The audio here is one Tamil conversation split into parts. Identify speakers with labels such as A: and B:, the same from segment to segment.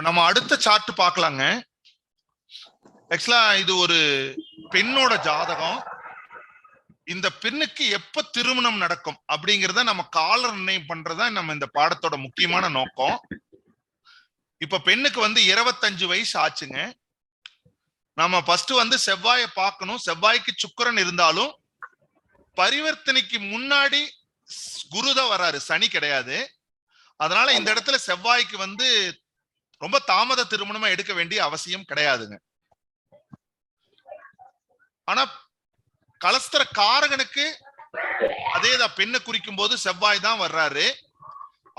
A: நம்ம அடுத்த சார்ட் பார்க்கலாங்க. ஆக்சுவலா இது ஒரு பெண்ணோட ஜாதகம். இந்த பெண்ணுக்கு எப்ப திருமணம் நடக்கும் அப்படிங்கிறத நம்ம கால நிர்ணயம் பண்றதா நம்ம இந்த பாடத்தோட முக்கியமான நோக்கம். இப்ப பெண்ணுக்கு வந்து இருபத்தஞ்சு வயசு ஆச்சுங்க. நம்ம ஃபர்ஸ்ட் வந்து செவ்வாயை பார்க்கணும். செவ்வாய்க்கு சுக்கரன் இருந்தாலும் பரிவர்த்தனைக்கு முன்னாடி குருதான் வராரு. சனி கிடையாது. அதனால இந்த இடத்துல செவ்வாய்க்கு வந்து ரொம்ப தாமத திருமணமா எடுக்க வேண்டிய அவசியம் கிடையாதுங்க. ஆனா கலஸ்தர காரகனுக்கு அதேதான் பெண்ணை குறிக்கும் போது செவ்வாய் தான் வர்றாரு.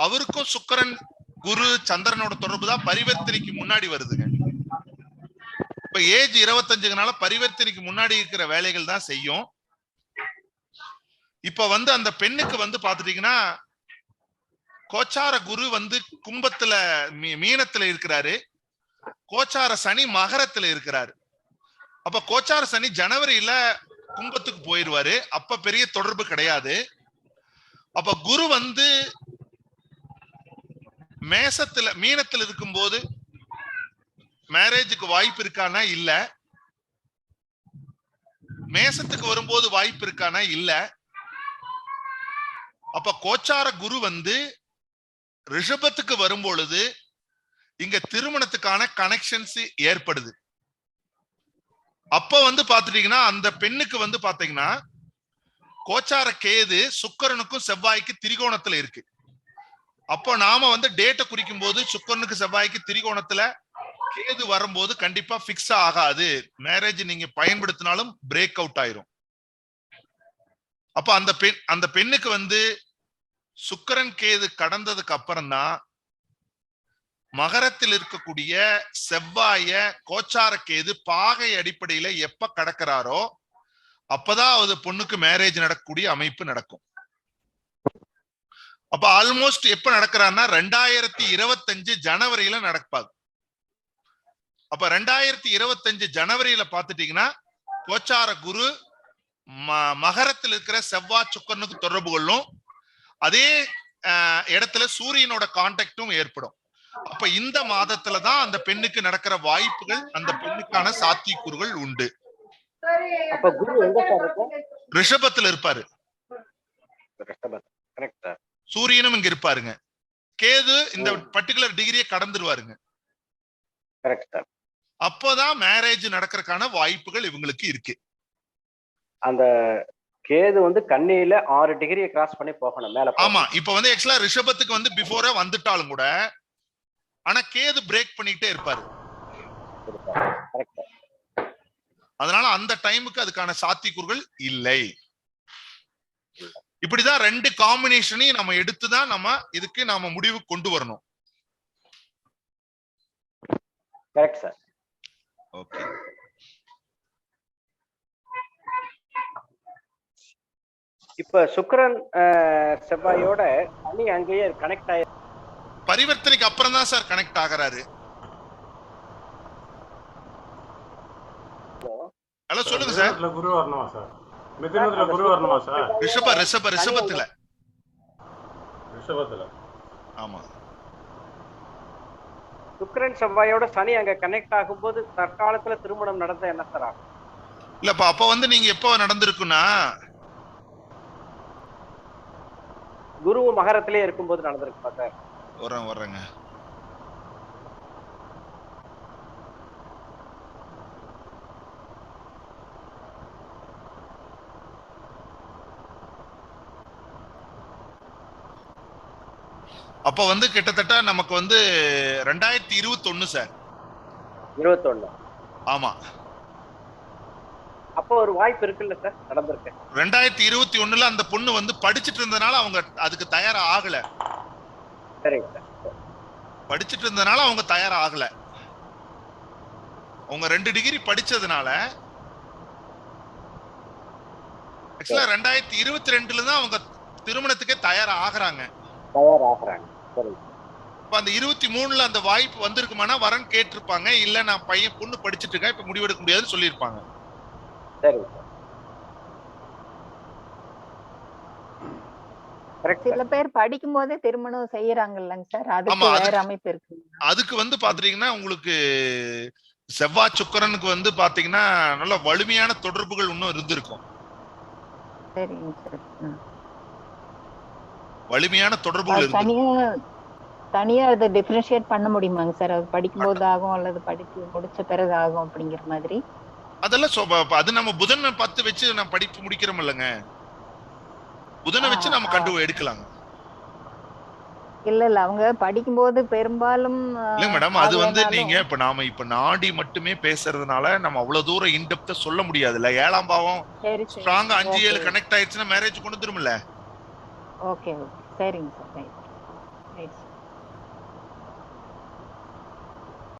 A: அவருக்கும் சுக்கரன் குரு சந்திரனோட தொடர்பு தான் பரிவர்த்தனைக்கு முன்னாடி வருதுங்க. இப்ப ஏஜ் இருபத்தஞ்சுனால பரிவர்த்தனைக்கு முன்னாடி இருக்கிற வேலைகள் தான் செய்யும். இப்ப வந்து அந்த பெண்ணுக்கு வந்து பாத்துட்டீங்கன்னா கோச்சார குரு வந்து கும்பத்துல மீ- மீனத்துல இருக்கிறாரு. கோச்சார சனி மகரத்துல இருக்கிறாரு. அப்ப கோச்சார சனி ஜனவரியில கும்பத்துக்கு போயிருவாரு அப்ப பெரிய தொடர்பு கிடையாது. அப்ப குரு வந்து மேசத்துல மீனத்துல இருக்கும்போது மேரேஜுக்கு வாய்ப்பு இருக்கானா? இல்ல. மேசத்துக்கு வரும்போது வாய்ப்பு இருக்கானா? இல்ல. அப்ப கோச்சார குரு வந்து ரிஷபத்துக்கு வரும் பொழுது இங்க திருமணத்துக்கான கனெக்ஷன்ஸ் ஏற்படுது. அப்ப வந்து பாத்துட்டீங்கன்னா அந்த பெண்ணுக்கு வந்து பாத்தீங்கன்னா கோச்சார கேது சுக்கரனுக்கும் செவ்வாய்க்கு திரிகோணத்துல இருக்கு. அப்போ நாம வந்து டேட்டை குறிக்கும் போது சுக்கரனுக்கு செவ்வாய்க்கு திரிகோணத்துல கேது வரும்போது கண்டிப்பா பிக்ஸ் ஆகாது. மேரேஜ் நீங்க பயன்படுத்தினாலும் பிரேக் அவுட் ஆயிரும். அப்ப அந்த பெண் அந்த பெண்ணுக்கு வந்து சுக்கிரன் கேது கடந்ததுக்கு அப்புறம் தான் மகரத்தில் இருக்கக்கூடிய செவ்வாய கோச்சார கேது பாகை அடிப்படையில எப்ப கடக்கிறாரோ அப்பதான் அது பொண்ணுக்கு மேரேஜ் நடக்கக்கூடிய அமைப்பு நடக்கும். அப்ப ஆல்மோஸ்ட் எப்ப நடக்கிறான்னா ரெண்டாயிரத்தி இருபத்தஞ்சு ஜனவரியில நடப்பாது அப்ப ரெண்டாயிரத்தி இருபத்தஞ்சு ஜனவரியில பாத்துட்டீங்கன்னா கோச்சார குரு ம- மகரத்தில் இருக்கிற செவ்வாய் சுக்கரனுக்கு தொடர்பு கொள்ளும். அதே இடத்துல சூரியனோட கான்டாக்டும் ஏற்படும். அப்ப இந்த மாதத்துல தான் அந்த பெண்ணுக்கு நடக்கிற வாய்ப்புகள் அந்த பெண்ணுக்கான சாத்தியக்கூறுகள் உண்டு. ரிஷபத்துல இருப்பாரு. சூரியனும் இங்க இருப்பாருங்க. கேது இந்த பர்டிகுலர் டிகிரியை கடந்துருவாருங்க. அப்போதான் மேரேஜ் நடக்கறதுக்கான வாய்ப்புகள் இவங்களுக்கு இருக்கு.
B: அந்த கேது வந்து கண்ணியில ஆறு டிகிரியை கிராஸ் பண்ணி போகணும் மேல.
A: ஆமா இப்ப வந்து ஆக்சுவலா ரிஷபத்துக்கு வந்து பிஃபோரா வந்துட்டாலும் கூட ஆனா கேது பிரேக் பண்ணிட்டே இருப்பாரு. அதனால அந்த டைமுக்கு அதுக்கான சாத்தியக்கூறுகள் இல்லை. இப்படிதான் ரெண்டு காம்பினேஷனையும் நம்ம எடுத்துதான் நம்ம இதுக்கு நாம முடிவு கொண்டு வரணும்.
B: கரெக்ட் சார்
A: ஓகே
B: இப்ப சுக்கிரன் செவ்வாயோட சனி அங்கேயே கனெக்ட் ஆயி
A: பரிவர்த்தனைக்கு அப்புறம் தான் சார் கனெக்ட் ஆகுறாரு. ஹலோ. சொல்லுங்க சார்.
C: குரு வரணுமா சார்? மிதுனத்துல குரு வரணுமா சார்?
A: ரிஷப ரிஷப ரிஷபத்துல.
C: ரிஷபத்துல.
A: ஆமா.
B: சுக்கிரன் செவ்வாயோட சனி அங்க கனெக்ட் ஆகும்போது தற்காலத்துல திருமணம் நடந்த என்ன சார் ஆகும்?
A: இல்லப்பா அப்ப வந்து நீங்க எப்போ நடந்திருக்குன்னா
B: குருவும் மகரத்திலே இருக்கும்போது நடந்திருக்குமா சார்
A: வர்றேன் வர்றேங்க. அப்ப வந்து கிட்டத்தட்ட நமக்கு வந்து ரெண்டாயிரத்தி இருபத்தி ஒண்ணு சார்.
B: இருபத்தொன்னு.
A: ஆமா.
B: அப்போ ஒரு வாய்ப்பு இருக்குல்ல சார் நடந்திருக்கு.
A: ரெண்டாயிரத்தி இருபத்தி ஒண்ணுல அந்த பொண்ணு வந்து படிச்சிட்டு இருந்தனால அவங்க அதுக்கு தயாரா ஆகல
B: சரிங்க சார்.
A: படிச்சிட்டு இருந்தனால அவங்க தயாரா ஆகல அவங்க ரெண்டு டிகிரி படிச்சதுனால ஆக்சுவலா ரெண்டாயிரத்தி இருபத்தி ரெண்டுல தான் அவங்க திருமணத்துக்கே தயாரா ஆகுறாங்க
B: தயாராகிறாங்க. சரிங்க
A: இப்ப அந்த இருபத்தி மூணுல அந்த வாய்ப்பு வந்திருக்குமானா வரன் கேட்டிருப்பாங்க. இல்ல நான் பையன் பொண்ணு படிச்சிட்டு இருக்கேன் இப்ப முடிவெடுக்க முடியாதுன்னு சொல்லியிருப்பாங்க.
B: சார்.
D: சில பேர் படிக்கும் போதே திருமணம் செய்யறாங்கல்லங்க சார் அதுக்கு வேற அமைப்பு இருக்கு.
A: அதுக்கு வந்து பாத்தீங்கன்னா உங்களுக்கு செவ்வாய் சுக்கிரனுக்கு வந்து பாத்தீங்கன்னா நல்ல வலிமையான தொடர்புகள் இன்னும் இருந்திருக்கும். வலிமையான தொடர்புகள்
D: தனியா தனியா அதை டிஃபரன்ஷியேட் பண்ண முடியுமாங்க சார் அது படிக்கும் போது ஆகும் அல்லது படிப்பு முடிச்ச பிறகு ஆகும் அப்படிங்கிற மாதிரி?
A: அதெல்லாம் அது நம்ம புதனை பார்த்து வச்சு நம்ம படிப்பு முடிக்கிறோம் இல்லைங்க. புதனை வச்சு நம்ம. கண்டு எடுக்கலாங்க.
D: இல்ல இல்ல அவங்க படிக்கும் போது பெரும்பாலும்
A: இல்லைங்க மேடம் அது வந்து நீங்க இப்ப நாம இப்ப நாடி மட்டுமே பேசுறதுனால நம்ம அவ்வளவு தூரம் இன்டெப்தா சொல்ல முடியாதுல்ல ஏழாம் பாவம் ஸ்ட்ராங்கா அஞ்சு ஏழு. கனெக்ட் ஆயிடுச்சுன்னா மேரேஜ் கொண்டு வந்துரும்ல.
D: ஓகே ஓகே சரிங்க சார்